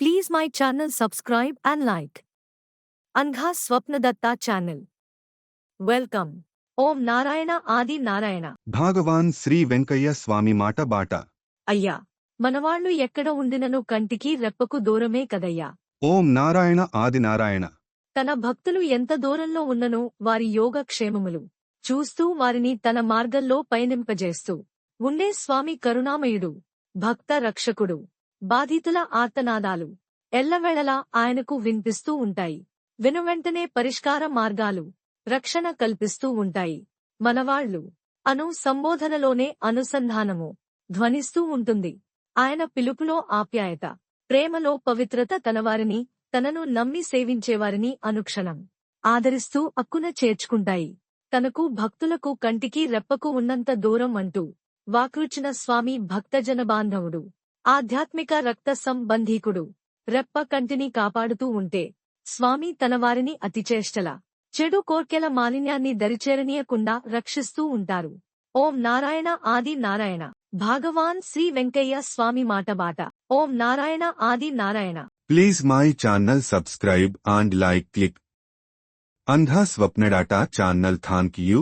Please my channel subscribe and like. Angha Swapnadatta channel. Welcome. ఓం నారాయణ ఆది నారాయణ భాగవాన్ శ్రీ వెంకయ్య స్వామి మాట బాట అయ్యా మనవాళ్ళు ఎక్కడ ఉండినను కంటికి రెప్పకు దూరమే కదయ్యా. ఓం నారాయణ ఆది నారాయణ తన భక్తులు ఎంత దూరంలో ఉన్ననో వారి యోగక్షేమములు. చూస్తూ వారిని తన మార్గంలో పయనింపజేస్తూ. ఉండే స్వామి కరుణామయుడు భక్త రక్షకుడు. బాధితుల ఆర్తనాదాలు ఎల్లవేళలా ఆయనకు వినిపిస్తూ ఉంటాయి. వెనువెంటనే పరిష్కార మార్గాలు రక్షణ కల్పిస్తూ ఉంటాయి. మనవాళ్ళు అను సంబోధనలోనే అనుసంధానము ధ్వనిస్తూ ఉంటుంది. ఆయన పిలుపులో ఆప్యాయత ప్రేమలో పవిత్రత తనవారిని తనను నమ్మి సేవించేవారిని అనుక్షణం ఆదరిస్తూ అక్కున చేర్చుకుంటాయి. తనకు భక్తులకు కంటికి రెప్పకు ఉన్నంత దూరం అంటూ వాకృచిన స్వామి భక్తజన బాంధవుడు ఆధ్యాత్మిక రక్త సంబంధీకుడు. రెప్ప కంటిని కాపాడుతూ ఉంటే స్వామి తన వారిని అతిచేష్టల. చెడు కోర్కెల మాలిన్యాన్ని దరిచేరనీయకుండా రక్షిస్తూ ఉంటారు. ఓం నారాయణ ఆది నారాయణ. భాగవాన్ శ్రీ వెంకయ్య స్వామి మాటబాట Om Narayana Adi Narayana. Please my channel subscribe and like click అంధా స్వప్నడాటా ఛానల్ థాంక్ యూ